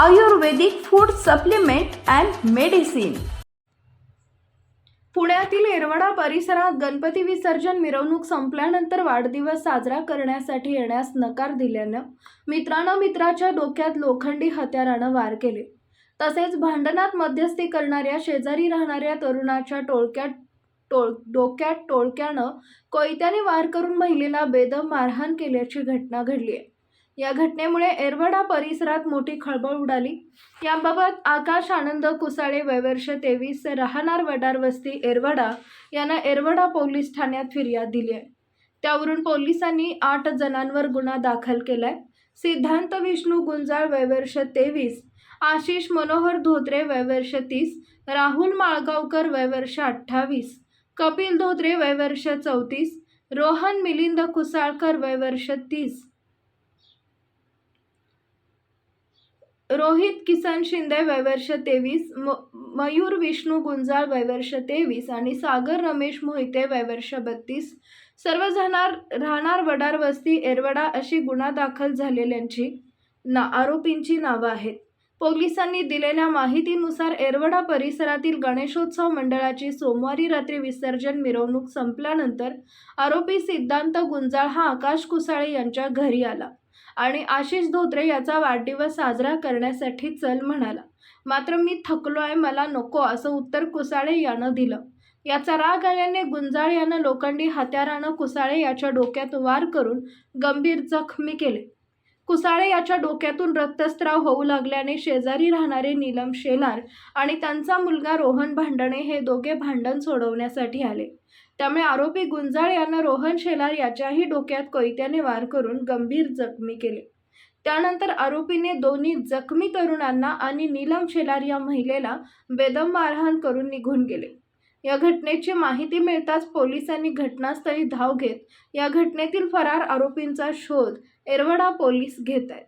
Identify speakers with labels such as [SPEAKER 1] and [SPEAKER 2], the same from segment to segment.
[SPEAKER 1] Ayurvedic food supplement and medicine. पुण्यातील येरवडा परिसरात गणपती विसर्जन मिरवणूक संपल्यानंतर वाढदिवस साजरा करण्यासाठी येण्यास नकार दिल्यानं मित्रानं मित्राच्या डोक्यात लोखंडी हत्यारानं वार केले. तसेच भांडणात मध्यस्थी करणाऱ्या शेजारी राहणाऱ्या तरुणाच्या टोळक्यात टोळ डोक्यात टोळक्यानं कोयत्याने वार करून महिलेला बेदम मारहाण केल्याची घटना घडली आहे या घटनेमुळे एरवडा परिसरात मोठी खळबळ उडाली. याबाबत आकाश आनंद कुसाळे वयवर्ष तेवीस राहणार वडार वस्ती एरवडा यांना एरवडा पोलीस ठाण्यात फिर्याद दिली आहे त्यावरून पोलिसांनी आठ जणांवर गुन्हा दाखल केलाय. सिद्धांत विष्णू गुंजाळ वयवर्ष तेवीस आशिष मनोहर धोत्रे वयवर्ष तीस राहुल माळगावकर वयवर्ष अठ्ठावीस कपिल धोत्रे वयवर्ष चौतीस रोहन मिलिंद कुसाळकर वयवर्ष तीस रोहित किसन शिंदे वैवर्ष तेवीस म मयूर विष्णू गुंजाळ वैवर्ष तेवीस आणि सागर रमेश मोहिते वैवर्ष बत्तीस. सर्वजणार राहणार वडार वस्ती एरवडा अशी गुन्हा दाखल झालेल्यांची ना आरोपींची नावं आहेत. पोलिसांनी दिलेल्या माहितीनुसार एरवडा परिसरातील गणेशोत्सव मंडळाची सोमवारी रात्री विसर्जन मिरवणूक संपल्यानंतर आरोपी सिद्धांत गुंजाळ हा आकाश कुसाळे यांच्या घरी आला. आणि आशिष धोत्रे याचा वाढदिवस साजरा करण्यासाठी चल म्हणाला. मात्र मी थकलो आहे मला नको असं उत्तर कुसाळे यानं दिलं. याचा राग आल्याने गुंजाळ यानं लोखंडी हत्यारानं कुसाळे याच्या डोक्यात वार करून गंभीर जखमी केले. कुसाळे याच्या डोक्यातून रक्तस्त्राव होऊ लागल्याने शेजारी राहणारे नीलम शेलार आणि त्यांचा मुलगा रोहन भांडणे हे दोघे भांडण सोडवण्यासाठी आले. त्यामुळे आरोपी गुंजाळ यांना रोहन शेलार याच्याही डोक्यात कोयत्याने वार करून गंभीर जखमी केले. त्यानंतर आरोपीने दोन्ही जखमी तरुणांना आणि नीलम शेलार या महिलेला बेदम मारहाण करून निघून गेले. या घटनेची माहिती मिळताच पोलिसांनी घटनास्थळी धाव घेत या घटनेतील फरार आरोपींचा शोध एरवडा पोलीस घेत आहेत.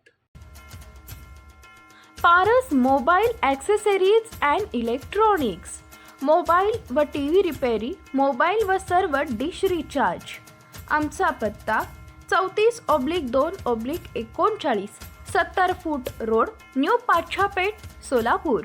[SPEAKER 1] Paras mobile accessories and electronics. Mobile व टी व्ही रिपेरी मोबाईल व सर्व डिश रिचार्ज. आमचा पत्ता चौतीस ऑब्लिक दोन ऑब्लिक एकोणचाळीस सत्तर foot road new Pachhapeth Solapur.